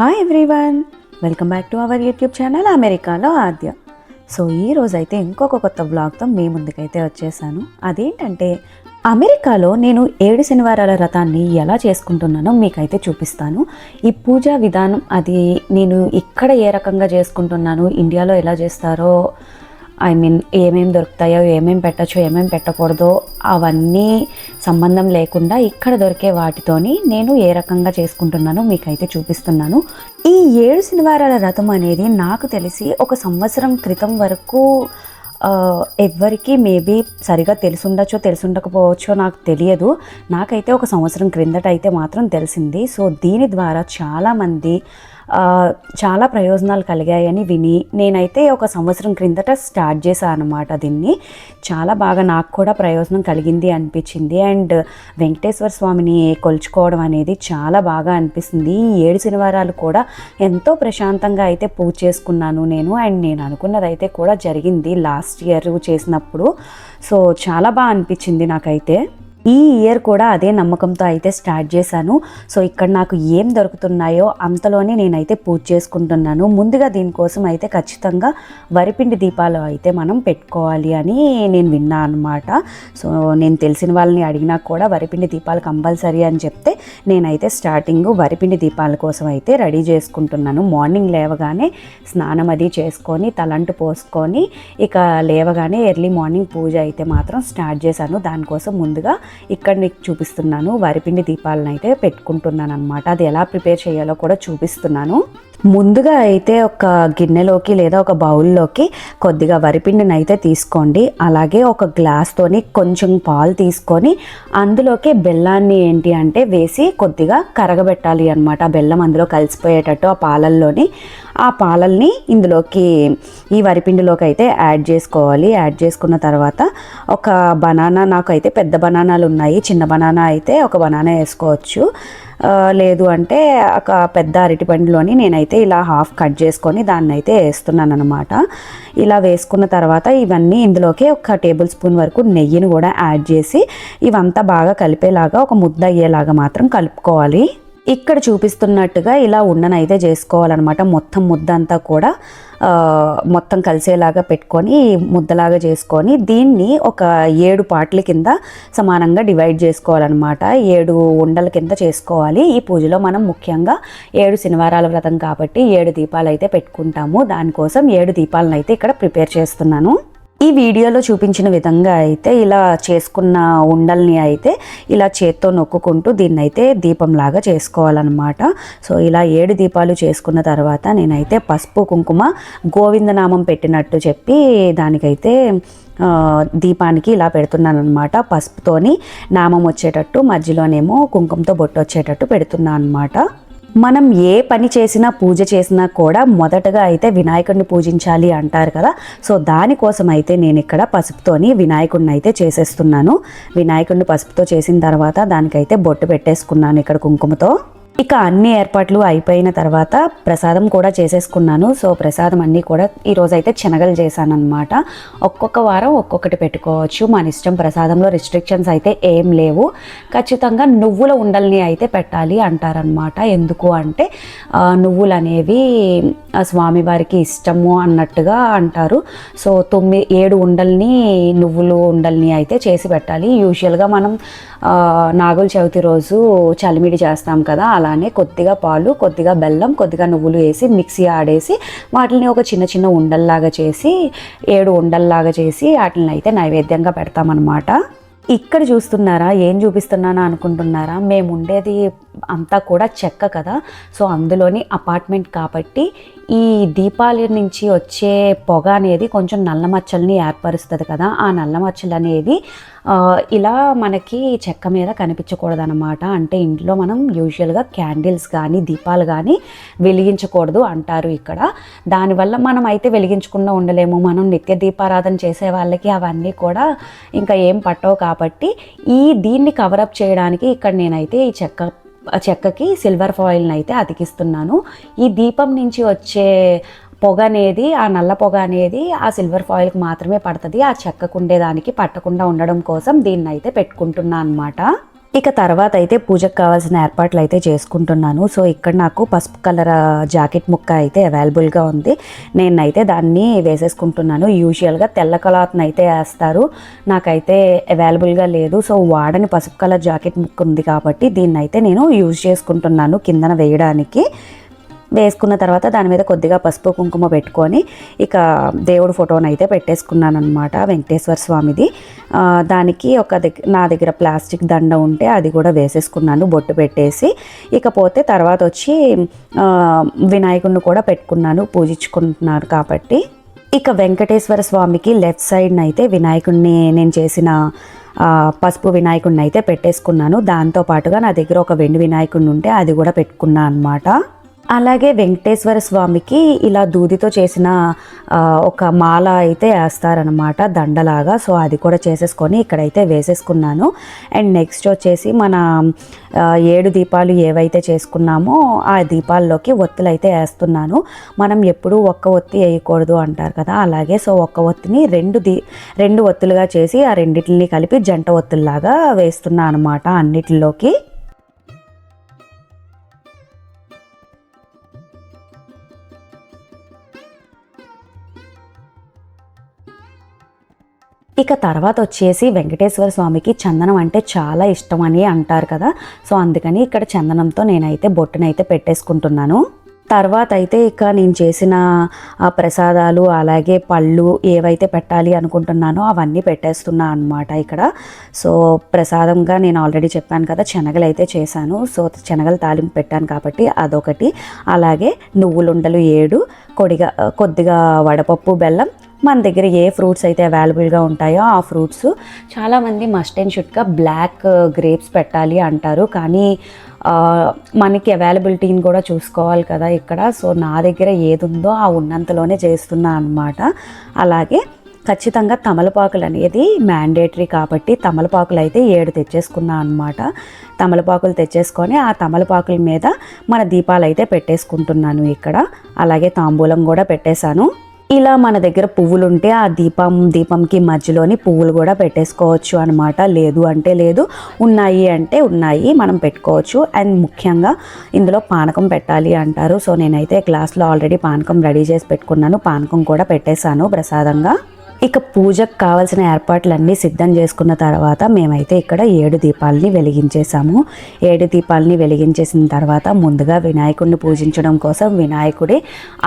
Hi everyone welcome back to our YouTube channel అమెరికాలో Aadya so ఈ రోజు అయితే ఇంకొక కొత్త బ్లాగ్తో మీ ముందుకైతే వచ్చేసాను. అదేంటంటే అమెరికాలో నేను ఏడు శనివారాల రథాన్ని ఎలా చేసుకుంటున్నానో మీకైతే చూపిస్తాను. ఈ పూజా విధానం అది నేను ఇక్కడ ఏ రకంగా చేసుకుంటున్నాను ఇండియాలో ఎలా చేస్తారో ఐ మీన్ ఏమేమి దొరుకుతాయో ఏమేమి పెట్టచ్చో ఏమేమి పెట్టకూడదో అవన్నీ సంబంధం లేకుండా ఇక్కడ దొరికే వాటితోని నేను ఏ రకంగా చేసుకుంటున్నానో మీకైతే చూపిస్తున్నాను. ఈ ఏడు శనివారాల రథం అనేది నాకు తెలిసి ఒక సంవత్సరం క్రితం వరకు ఎవ్వరికీ మేబీ సరిగా తెలుసుండొచ్చో తెలుసుండకపోవచ్చో నాకు తెలియదు. నాకైతే ఒక సంవత్సరం క్రిందట అయితే మాత్రం తెలిసింది. సో దీని ద్వారా చాలామంది చాలా ప్రయోజనాలు కలిగాయని విని నేనైతే ఒక సంవత్సరం క్రిందట స్టార్ట్ చేశాను అనమాట దీన్ని. చాలా బాగా నాకు కూడా ప్రయోజనం కలిగింది అనిపించింది. అండ్ వెంకటేశ్వర స్వామిని కొలుచుకోవడం అనేది చాలా బాగా అనిపిస్తుంది. ఈ ఏడు శనివారాలు కూడా ఎంతో ప్రశాంతంగా అయితే పూజ చేసుకున్నాను నేను. అండ్ నేను అనుకున్నది అయితే కూడా జరిగింది లాస్ట్ ఇయర్ చేసినప్పుడు. సో చాలా బాగా అనిపించింది నాకైతే. ఈ ఇయర్ కూడా అదే నమ్మకంతో అయితే స్టార్ట్ చేశాను. సో ఇక్కడ నాకు ఏం దొరుకుతున్నాయో అంతలోనే నేనైతే పూజ చేసుకుంటున్నాను. ముందుగా దీనికోసం అయితే ఖచ్చితంగా వరిపిండి దీపాలు అయితే మనం పెట్టుకోవాలి అని నేను విన్నా అనమాట సో నేను తెలిసిన వాళ్ళని అడిగినా కూడా వరిపిండి దీపాలు కంపల్సరీ అని చెప్తే నేనైతే స్టార్టింగ్ వరిపిండి దీపాల కోసం అయితే రెడీ చేసుకుంటున్నాను. మార్నింగ్ లేవగానే స్నానం అది చేసుకొని తలంటు పోసుకొని ఇక లేవగానే ఎర్లీ మార్నింగ్ పూజ అయితే మాత్రం స్టార్ట్ చేశాను. దానికోసం ముందుగా ఇక్కడ మీకు చూపిస్తున్నాను. వరిపిండి దీపాలను అయితే పెట్టుకుంటున్నాను అనమాట అది ఎలా ప్రిపేర్ చేయాలో కూడా చూపిస్తున్నాను. ముందుగా అయితే ఒక గిన్నెలోకి లేదా ఒక బౌల్లోకి కొద్దిగా వరిపిండిని అయితే తీసుకోండి. అలాగే ఒక గ్లాస్తోని కొంచెం పాలు తీసుకొని అందులోకి బెల్లాన్ని ఏంటి అంటే వేసి కొద్దిగా కరగబెట్టాలి అనమాట బెల్లం అందులో కలిసిపోయేటట్టు ఆ పాలల్లోని. ఆ పాలల్ని ఇందులోకి ఈ వరిపిండిలోకి అయితే యాడ్ చేసుకోవాలి. యాడ్ చేసుకున్న తర్వాత ఒక బనానా నాకు అయితే పెద్ద బనానాలు ఉన్నాయి. చిన్న బనానా అయితే ఒక బనానా వేసుకోవచ్చు. లేదు అంటే ఒక పెద్ద అరటిపండులోని నేనైతే ఇలా హాఫ్ కట్ చేసుకొని దాన్ని అయితే వేస్తున్నాను అనమాట ఇలా వేసుకున్న తర్వాత ఇవన్నీ ఇందులోకి ఒక టేబుల్ స్పూన్ వరకు నెయ్యిని కూడా యాడ్ చేసి ఇవంతా బాగా కలిపేలాగా ఒక ముద్ద అయ్యేలాగా మాత్రం కలుపుకోవాలి. ఇక్కడ చూపిస్తున్నట్టుగా ఇలా ఉండనైతే చేసుకోవాలన్నమాట. మొత్తం ముద్ద అంతా కూడా మొత్తం కలిసేలాగా పెట్టుకొని ముద్దలాగా చేసుకొని దీన్ని ఒక ఏడు పాటల కింద సమానంగా డివైడ్ చేసుకోవాలన్నమాట. ఏడు ఉండల కింద చేసుకోవాలి. ఈ పూజలో మనం ముఖ్యంగా ఏడు శనివారాల వ్రతం కాబట్టి ఏడు దీపాలు అయితే పెట్టుకుంటాము. దానికోసం ఏడు దీపాలను అయితే ఇక్కడ ప్రిపేర్ చేస్తున్నాను. ఈ వీడియోలో చూపించిన విధంగా అయితే ఇలా చేసుకున్న ఉండల్ని అయితే ఇలా చేత్తో నొక్కుకుంటూ దీన్ని అయితే దీపంలాగా చేసుకోవాలన్నమాట. సో ఇలా ఏడు దీపాలు చేసుకున్న తర్వాత నేనైతే పసుపు కుంకుమ గోవిందనామం పెట్టినట్టు చెప్పి దానికైతే దీపానికి ఇలా పెడుతున్నాను అనమాట పసుపుతోని నామం వచ్చేటట్టు మధ్యలోనేమో కుంకుమతో బొట్టు వచ్చేటట్టు పెడుతున్నాను అనమాట మనం ఏ పని చేసినా పూజ చేసినా కూడా మొదటగా అయితే వినాయకుడిని పూజించాలి అంటారు కదా. సో దానికోసం అయితే నేను ఇక్కడ పసుపుతోని వినాయకుడిని అయితే చేసేస్తున్నాను. వినాయకుడిని పసుపుతో చేసిన తర్వాత దానికైతే బొట్టు పెట్టేసుకున్నాను ఇక్కడ కుంకుమతో. ఇక అన్ని ఏర్పాట్లు అయిపోయిన తర్వాత ప్రసాదం కూడా చేసేసుకున్నాను. సో ప్రసాదం అన్నీ కూడా ఈరోజు అయితే శనగలు చేశాను అనమాట ఒక్కొక్క వారం ఒక్కొక్కటి పెట్టుకోవచ్చు. మన ఇష్టం ప్రసాదంలో రిస్ట్రిక్షన్స్ అయితే ఏం లేవు. ఖచ్చితంగా నువ్వుల ఉండల్ని అయితే పెట్టాలి అంటారనమాట ఎందుకు అంటే నువ్వులు అనేవి స్వామివారికి ఇష్టము అన్నట్టుగా అంటారు. సో తొమ్మిది ఏడు ఉండల్ని నువ్వులు ఉండల్ని అయితే చేసి పెట్టాలి. యూజువల్గా మనం నాగుల చవితి రోజు చలిమిడి చేస్తాం కదా అలా అలానే కొద్దిగా పాలు కొద్దిగా బెల్లం కొద్దిగా నువ్వులు వేసి మిక్సీ ఆడేసి వాటిని ఒక చిన్న చిన్న ఉండల్లాగా చేసి ఏడు ఉండల్లాగా చేసి వాటిని అయితే నైవేద్యంగా పెడతామన్నమాట. ఇక్కడ చూస్తున్నారా? ఏం చూపిస్తున్నానా అనుకుంటున్నారా? మేము ఉండేది అంతా కూడా చెక్క కదా. సో అందులోని అపార్ట్మెంట్ కాబట్టి ఈ దీపాల నుంచి వచ్చే పొగ అనేది కొంచెం నల్ల మచ్చల్ని ఏర్పరుస్తుంది కదా. ఆ నల్ల మచ్చలు అనేది ఇలా మనకి చెక్క మీద కనిపించకూడదు అనమాట అంటే ఇంట్లో మనం యూజువల్గా క్యాండిల్స్ కానీ దీపాలు కానీ వెలిగించకూడదు అంటారు ఇక్కడ. దానివల్ల మనం అయితే వెలిగించకుండా ఉండలేము. మనం నిత్య దీపారాధన చేసే వాళ్ళకి అవన్నీ కూడా ఇంకా ఏం పట్టవు కాబట్టి ఈ దీన్ని కవరప్ చేయడానికి ఇక్కడ నేనైతే ఈ చెక్క చెక్కకి సిల్వర్ ఫాయిల్ని అయితే అతికిస్తున్నాను. ఈ దీపం నుంచి వచ్చే పొగ అనేది ఆ నల్ల పొగ అనేది ఆ సిల్వర్ ఫాయిల్కి మాత్రమే పడుతుంది. ఆ చెక్కకు ఉండేదానికి పట్టకుండా ఉండడం కోసం దీన్ని అయితే పెట్టుకుంటున్నా అనమాట ఇక తర్వాత అయితే పూజకు కావాల్సిన ఏర్పాట్లు అయితే చేసుకుంటున్నాను. సో ఇక్కడ నాకు పసుపు కలర్ జాకెట్ ముక్క అయితే అవైలబుల్గా ఉంది. నేనైతే దాన్ని వేసేసుకుంటున్నాను. యూజువల్గా తెల్ల కలాత్ని అయితే వేస్తారు. నాకైతే అవైలబుల్గా లేదు. సో వాడని పసుపు కలర్ జాకెట్ ముక్క ఉంది కాబట్టి దీన్ని అయితే నేను యూజ్ చేసుకుంటున్నాను కిందన వేయడానికి. వేసుకున్న తర్వాత దాని మీద కొద్దిగా పసుపు కుంకుమ పెట్టుకొని ఇక దేవుడు ఫోటోని అయితే పెట్టేసుకున్నాను అనమాట వెంకటేశ్వర స్వామిది. దానికి ఒక దగ్గర నా దగ్గర ప్లాస్టిక్ దండ ఉంటే అది కూడా వేసేసుకున్నాను బొట్టు పెట్టేసి. ఇకపోతే తర్వాత వచ్చి వినాయకుడిని కూడా పెట్టుకున్నాను పూజించుకుంటున్నారు కాబట్టి. ఇక వెంకటేశ్వర స్వామికి లెఫ్ట్ సైడ్న అయితే వినాయకుడిని నేను చేసిన పసుపు వినాయకుడిని అయితే పెట్టేసుకున్నాను. దాంతో పాటుగా నా దగ్గర ఒక వెండి వినాయకుడిని ఉంటే అది కూడా పెట్టుకున్నాను అనమాట అలాగే వెంకటేశ్వర స్వామికి ఇలా దూదితో చేసిన ఒక మాల అయితే వేస్తారనమాట దండలాగా. సో అది కూడా చేసేసుకొని ఇక్కడైతే వేసేసుకున్నాను. అండ్ నెక్స్ట్ వచ్చేసి మన ఏడు దీపాలు ఏవైతే చేసుకున్నామో ఆ దీపాల్లోకి ఒత్తులు అయితే వేస్తున్నాను. మనం ఎప్పుడూ ఒక్క ఒత్తి వేయకూడదు అంటారు కదా. అలాగే సో ఒక్క ఒత్తిని రెండు దీ రెండు ఒత్తులుగా చేసి ఆ రెండింటిని కలిపి జంట ఒత్తుల్లాగా వేస్తున్నా అనమాట అన్నిటిలోకి. ఇక తర్వాత వచ్చేసి వెంకటేశ్వర స్వామికి చందనం అంటే చాలా ఇష్టం అని అంటారు కదా. సో అందుకని ఇక్కడ చందనంతో నేనైతే బొట్టునైతే పెట్టేసుకుంటున్నాను. తర్వాత అయితే ఇక నేను చేసిన ఆ ప్రసాదాలు అలాగే పళ్ళు ఏవైతే పెట్టాలి అనుకుంటున్నానో అవన్నీ పెట్టేస్తున్నా అనమాట ఇక్కడ. సో ప్రసాదంగా నేను ఆల్రెడీ చెప్పాను కదా శనగలు అయితే చేశాను. సో శనగలు తాలింపు పెట్టాను కాబట్టి అదొకటి. అలాగే నువ్వులుండలు ఏడు కొడిగా కొద్దిగా వడపప్పు బెల్లం మన దగ్గర ఏ ఫ్రూట్స్ అయితే అవైలబుల్గా ఉంటాయో ఆ ఫ్రూట్స్ చాలామంది మస్ట్ అండ్ షుడ్గా బ్లాక్ గ్రేప్స్ పెట్టాలి అంటారు. కానీ మనకి అవైలబిలిటీని కూడా చూసుకోవాలి కదా ఇక్కడ. సో నా దగ్గర ఏది ఉందో ఆ ఉన్నంతలోనే చేస్తున్నా అనమాట అలాగే ఖచ్చితంగా తమలపాకులు అనేది మ్యాండేటరీ కాబట్టి తమలపాకులు అయితే ఏడు తెచ్చేసుకున్నా అనమాట తమలపాకులు తెచ్చేసుకొని ఆ తమలపాకుల మీద మన దీపాలు అయితే పెట్టేసుకుంటున్నాను ఇక్కడ. అలాగే తాంబూలం కూడా పెట్టేశాను. ఇలా మన దగ్గర పువ్వులు ఉంటే ఆ దీపం దీపంకి మధ్యలోని పువ్వులు కూడా పెట్టేసుకోవచ్చు అనమాట లేదు అంటే లేదు ఉన్నాయి అంటే ఉన్నాయి మనం పెట్టుకోవచ్చు. అండ్ ముఖ్యంగా ఇందులో పానకం పెట్టాలి అంటారు. సో నేనైతే గ్లాస్లో ఆల్రెడీ పానకం రెడీ చేసి పెట్టుకున్నాను. పానకం కూడా పెట్టేశాను ప్రసాదంగా. ఇక పూజకు కావాల్సిన ఏర్పాట్లన్నీ సిద్ధం చేసుకున్న తర్వాత మేమైతే ఇక్కడ ఏడు దీపాలని వెలిగించేసాము ఏడు దీపాలని వెలిగించేసిన తర్వాత ముందుగా వినాయకుడిని పూజించడం కోసం వినాయకుడి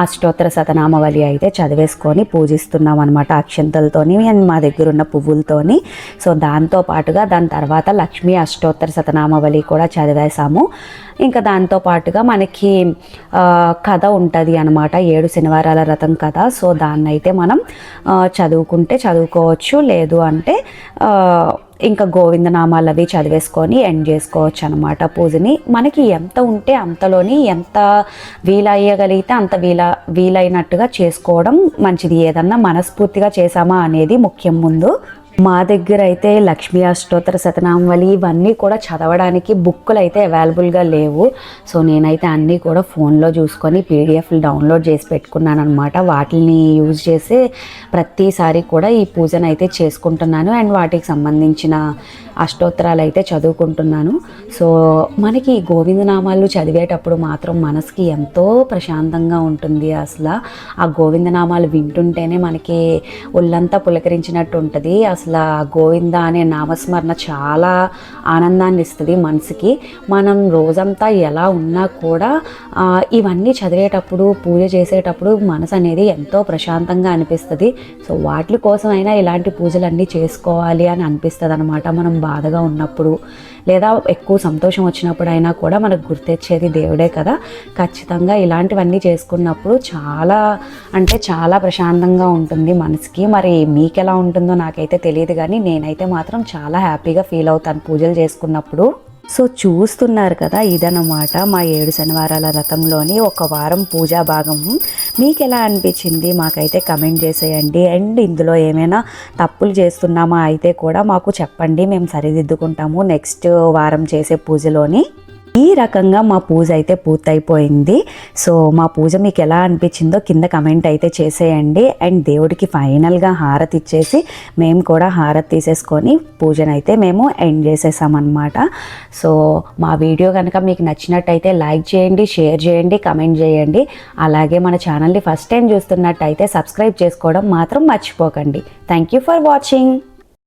అష్టోత్తర శతనామవళి అయితే చదివేసుకొని పూజిస్తున్నాం అనమాట అక్షంతలతోని అండ్ మా దగ్గర ఉన్న పువ్వులతోని. సో దాంతో పాటుగా దాని తర్వాత లక్ష్మీ అష్టోత్తర శతనామవళి కూడా చదివేశాము. ఇంకా దాంతో పాటుగా మనకి కథ ఉంటుంది అనమాట ఏడు శనివారాల రథం కథ. సో దాన్నైతే మనం చదువు చదువుకుంటే చదువుకోవచ్చు లేదు అంటే ఇంకా గోవిందనామాలు అవి చదివేసుకొని ఎండ్ చేసుకోవచ్చు అనమాట పూజని. మనకి ఎంత ఉంటే అంతలోని ఎంత వీలయ్యగలిగితే అంత వీల వీలైనట్టుగా చేసుకోవడం మంచిది. ఏదన్నా మనస్ఫూర్తిగా చేసామా అనేది ముఖ్యం ముందు. మా దగ్గర అయితే లక్ష్మీ అష్టోత్తర శతనామవళి ఇవన్నీ కూడా చదవడానికి బుక్కులు అయితే అవైలబుల్గా లేవు. సో నేనైతే అన్నీ కూడా ఫోన్లో చూసుకొని పీడిఎఫ్లు డౌన్లోడ్ చేసి పెట్టుకున్నాను అనమాట వాటిని యూజ్ చేసి ప్రతిసారి కూడా ఈ పూజను అయితే చేసుకుంటున్నాను. అండ్ వాటికి సంబంధించిన అష్టోత్తరాలు అయితే చదువుకుంటున్నాను. సో మనకి గోవిందనామాలు చదివేటప్పుడు మాత్రం మనసుకి ఎంతో ప్రశాంతంగా ఉంటుంది అసలు. ఆ గోవిందనామాలు వింటుంటేనే మనకి ఒళ్ళంతా పులకరించినట్టు ఉంటుంది. అసలు అసలు గోవింద అనే నామస్మరణ చాలా ఆనందాన్ని ఇస్తుంది మనసుకి. మనం రోజంతా ఎలా ఉన్నా కూడా ఇవన్నీ చదివేటప్పుడు పూజ చేసేటప్పుడు మనసు అనేది ఎంతో ప్రశాంతంగా అనిపిస్తుంది. సో వాటి కోసమైనా ఇలాంటి పూజలన్నీ చేసుకోవాలి అని అనిపిస్తుంది అనమాట మనం బాధగా ఉన్నప్పుడు లేదా ఎక్కువ సంతోషం వచ్చినప్పుడు అయినా కూడా మనకు గుర్తొచ్చేది దేవుడే కదా. ఖచ్చితంగా ఇలాంటివన్నీ చేసుకున్నప్పుడు చాలా అంటే చాలా ప్రశాంతంగా ఉంటుంది మనసుకి. మరి మీకు ఎలా ఉంటుందో నాకైతే తెలియదు తెలియదు కానీ నేనైతే మాత్రం చాలా హ్యాపీగా ఫీల్ అవుతాను పూజలు చేసుకున్నప్పుడు. సో చూస్తున్నారు కదా ఇదన్నమాట మా ఏడు శనివారాల రథంలోని ఒక వారం పూజా భాగం. మీకు ఎలా అనిపించింది? మాకైతే కమెంట్ చేసేయండి. అండ్ ఇందులో ఏమైనా తప్పులు చేస్తున్నామా? అయితే కూడా మాకు చెప్పండి. మేము సరిదిద్దుకుంటాము. నెక్స్ట్ వారం చేసే పూజలోని. ఈ రకంగా మా పూజ అయితే పూర్తయిపోయింది. సో మా పూజ మీకు ఎలా అనిపించిందో కింద కమెంట్ అయితే చేసేయండి. అండ్ దేవుడికి ఫైనల్గా హారతి ఇచ్చేసి మేము కూడా హారతి తీసేసుకొని పూజనైతే మేము ఎండ్ చేసేసామన్నమాట. సో మా వీడియో కనుక మీకు నచ్చినట్టయితే లైక్ చేయండి షేర్ చేయండి కమెంట్ చేయండి. అలాగే మన ఛానల్ని ఫస్ట్ టైం చూస్తున్నట్టయితే సబ్స్క్రైబ్ చేసుకోవడం మాత్రం మర్చిపోకండి. Thank you for watching.